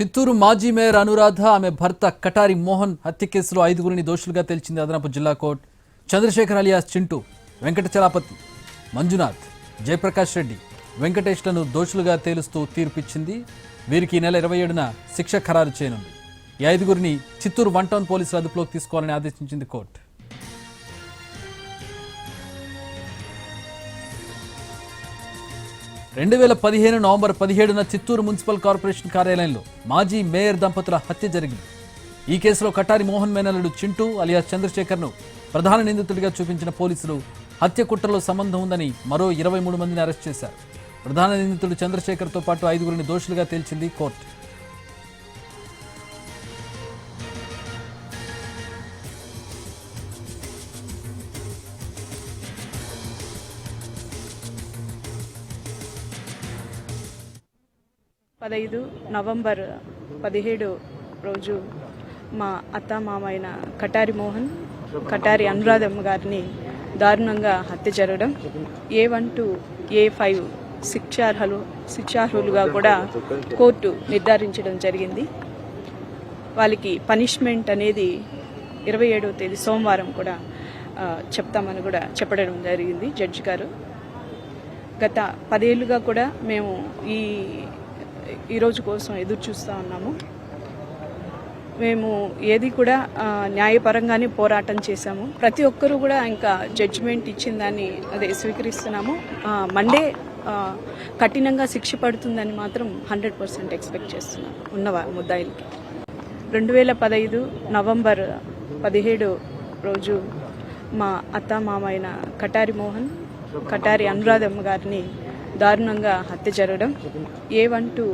చిత్తూరు మాజీ మేయర్ అనురాధ ఆమె భర్త కటారి మోహన్ హత్య కేసులో ఐదుగురిని దోషులుగా తేల్చింది అదనపు జిల్లా కోర్టు. చంద్రశేఖర్ అలియాస్ చింటూ వెంకటచలాపతి మంజునాథ్ జయప్రకాష్ రెడ్డి వెంకటేష్లను దోషులుగా తేలుస్తూ తీర్పిచ్చింది. వీరికి ఈ నెల ఇరవై ఏడున శిక్ష ఖరారు చేయనుంది. ఈ ఐదుగురిని చిత్తూరు వన్ టౌన్ పోలీసులు అదుపులోకి తీసుకోవాలని ఆదేశించింది కోర్టు. రెండు వేల పదిహేను నవంబర్ పదిహేడున చిత్తూరు మున్సిపల్ కార్పొరేషన్ కార్యాలయంలో మాజీ మేయర్ దంపతుల హత్య జరిగింది. ఈ కేసులో కటారి మోహన్ మేనల్లుడు చింటూ అలియాస్ చంద్రశేఖర్ను ప్రధాన నిందితుడిగా చూపించిన పోలీసులు హత్య కుట్రలో సంబంధం ఉందని మరో ఇరవై మూడు మందిని అరెస్ట్ చేశారు. ప్రధాన నిందితుడు చంద్రశేఖర్తో పాటు ఐదుగురిని దోషులుగా తేల్చింది కోర్టు. పదహైదు నవంబర్ పదిహేడు రోజు మా అత్త మామైన కటారి మోహన్ కటారి అనురాధమ్మ గారిని దారుణంగా హత్య జరగడం A one to A five శిక్షార్హులు శిక్షార్హులుగా కూడా కోర్టు నిర్ధారించడం జరిగింది. వాళ్ళకి పనిష్మెంట్ అనేది ఇరవై ఏడవ తేదీ సోమవారం కూడా చెప్తామని కూడా చెప్పడం జరిగింది జడ్జి గారు. గత పదేళ్ళుగా కూడా మేము ఈ ఈరోజు కోసం ఎదురు చూస్తూ ఉన్నాము. మేము ఏది కూడా న్యాయపరంగానే పోరాటం చేశాము. ప్రతి ఒక్కరూ కూడా ఇంకా జడ్జిమెంట్ ఇచ్చిన దాన్ని అదే స్వీకరిస్తున్నాము. మండే కఠినంగా శిక్ష పడుతుందని మాత్రం హండ్రెడ్ పర్సెంట్ ఎక్స్పెక్ట్ చేస్తున్నాం ఉన్న ముద్దాయిలకి. రెండు వేల పదహైదు నవంబర్ పదిహేడు రోజు మా అత్త మామైన కటారి మోహన్ కటారి అనురాధమ్మ గారిని దారుణంగా హత్య జరగడం A one to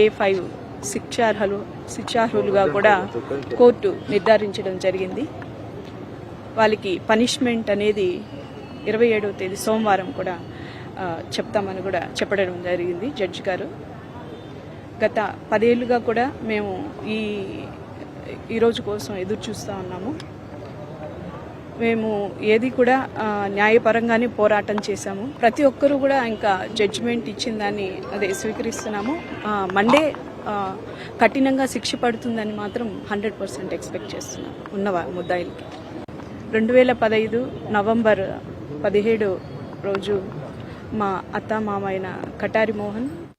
A five శిక్షార్హులు శిక్షార్హులుగా కూడా కోర్టు నిర్ధారించడం జరిగింది. వాళ్ళకి పనిష్మెంట్ అనేది ఇరవై ఏడవ తేదీ సోమవారం కూడా చెప్తామని కూడా చెప్పడం జరిగింది జడ్జి గారు. గత పదేళ్ళుగా కూడా మేము ఈ ఈరోజు కోసం ఎదురు చూస్తూ ఉన్నాము. మేము ఏది కూడా న్యాయపరంగానే పోరాటం చేశాము. ప్రతి ఒక్కరూ కూడా ఇంకా జడ్జిమెంట్ ఇచ్చిన దాన్ని అదే స్వీకరిస్తున్నాము. మండే కఠినంగా శిక్ష పడుతుందని మాత్రం హండ్రెడ్ పర్సెంట్ ఎక్స్పెక్ట్ చేస్తున్నాం ఉన్న ముద్దాయిలకి. రెండు వేల పదహైదు నవంబర్ పదిహేడు రోజు మా అత్త మామైన కటారి మోహన్